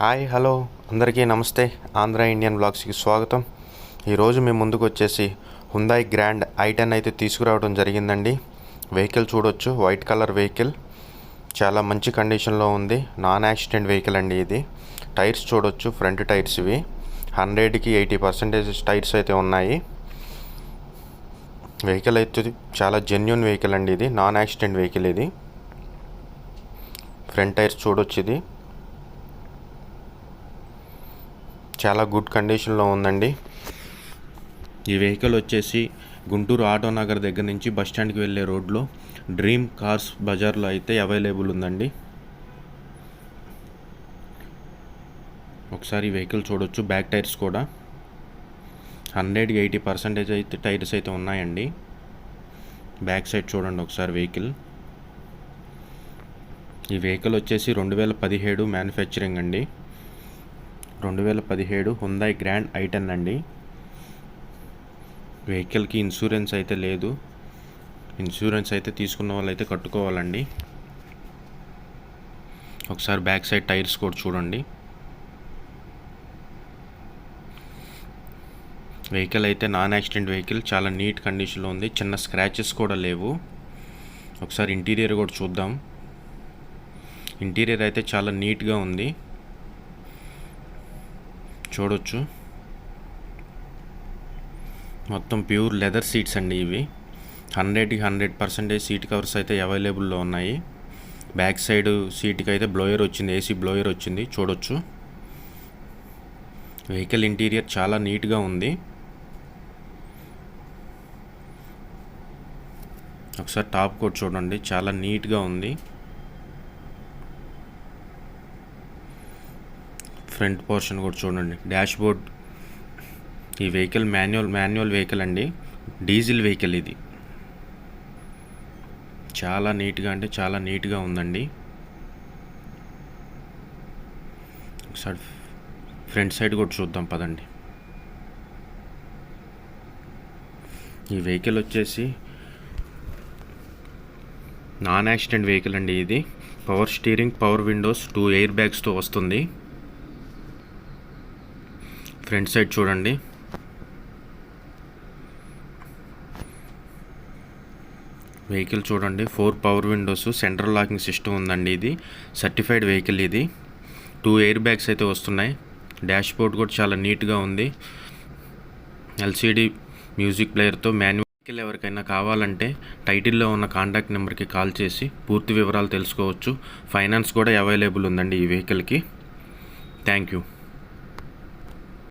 Hi hello. అందరికీ నమస్తే. Andhra Indian బ్లాగ్స్కి స్వాగతం. ఈరోజు మేము ముందుకు వచ్చేసి హుందాయ్ గ్రాండ్ ఐ టెన్ అయితే తీసుకురావడం జరిగిందండి. వెహికల్ చూడొచ్చు. వైట్ కలర్ వెహికల్ చాలా మంచి కండిషన్లో ఉంది. నాన్ యాక్సిడెంట్ వెహికల్ అండి ఇది. టైర్స్ చూడొచ్చు. ఫ్రంట్ టైర్స్ ఇవి. హండ్రెడ్కి ఎయిటీ పర్సెంటేజ్ టైర్స్ అయితే ఉన్నాయి. వెహికల్ అయితే చాలా జెన్యున్ వెహికల్ అండి ఇది. నాన్ యాక్సిడెంట్ వెహికల్ ఇది. ఫ్రంట్ టైర్స్ చూడొచ్చు ఇది. చాలా గుడ్ కండిషన్లో ఉందండి. ఈ వెహికల్ వచ్చేసి గుంటూరు ఆటో నగర్ దగ్గర నుంచి బస్ స్టాండ్కి వెళ్ళే రోడ్లో డ్రీమ్ కార్స్ బజార్లో అయితే అవైలబుల్ ఉందండి. ఒకసారి వెహికల్ చూడొచ్చు బ్యాక్ టైర్స్ కూడా. హండ్రెడ్కి ఎయిటీ పర్సెంటేజ్ అయితే టైర్స్ అయితే ఉన్నాయండి. బ్యాక్ సైడ్ చూడండి ఒకసారి వెహికల్. ఈ వెహికల్ వచ్చేసి రెండు వేల పదిహేడు మ్యానుఫ్యాక్చరింగ్ అండి. రెండు వేల పదిహేడు హుందాయ్ గ్రాండ్ ఐటెన్ అండి. వెహికల్కి ఇన్సూరెన్స్ అయితే లేదు. ఇన్సూరెన్స్ అయితే తీసుకున్న వాళ్ళు అయితే కట్టుకోవాలండి. ఒకసారి బ్యాక్ సైడ్ టైర్స్ కూడా చూడండి. వెహికల్ అయితే నాన్ యాక్సిడెంట్ వెహికల్ చాలా నీట్ కండిషన్లో ఉంది. చిన్న స్క్రాచెస్ కూడా లేవు. ఒకసారి ఇంటీరియర్ కూడా చూద్దాం. ఇంటీరియర్ అయితే చాలా నీట్గా ఉంది. చూడొచ్చు. మొత్తం ప్యూర్ లెదర్ సీట్స్ అండి ఇవి. హండ్రెడ్కి హండ్రెడ్ పర్సెంటేజ్ సీట్ కవర్స్ అయితే అవైలబుల్లో ఉన్నాయి. బ్యాక్ సైడ్ సీట్కి అయితే బ్లోయర్ వచ్చింది ఏసీ బ్లోయర్ వచ్చింది చూడొచ్చు. వెహికల్ ఇంటీరియర్ చాలా నీట్గా ఉంది. ఒకసారి టాప్ కోట్ చూడండి చాలా నీట్గా ఉంది. ఫ్రంట్ పోర్షన్ కూడా చూడండి. డాష్ బోర్డ్ ఈ వెహికల్ మాన్యువల్ మాన్యువల్ వెహికల్ అండి. డీజిల్ వెహికల్ ఇది. చాలా నీట్గా అంటే చాలా నీట్గా ఉందండి. ఒకసారి ఫ్రంట్ సైడ్ కూడా చూద్దాం పదండి. ఈ వెహికల్ వచ్చేసి నాన్ యాక్సిడెంట్ వెహికల్ అండి ఇది. Power steering power windows two air బ్యాగ్స్తో వస్తుంది. ఫ్రంట్ సైడ్ చూడండి. వెహికల్ చూడండి. Four power windows central locking system ఉందండి ఇది. సర్టిఫైడ్ వెహికల్ ఇది. టూ ఎయిర్ బ్యాగ్స్ అయితే వస్తున్నాయి. డాష్ బోర్డ్ కూడా చాలా నీట్గా ఉంది. ఎల్సిడి మ్యూజిక్ ప్లేయర్తో మాన్యువల్ వెహికల్ ఎవరికైనా కావాలంటే టైటిల్లో ఉన్న కాంటాక్ట్ నెంబర్కి కాల్ చేసి పూర్తి వివరాలు తెలుసుకోవచ్చు. ఫైనాన్స్ కూడా అవైలబుల్ ఉందండి ఈ వెహికల్కి. Thank you.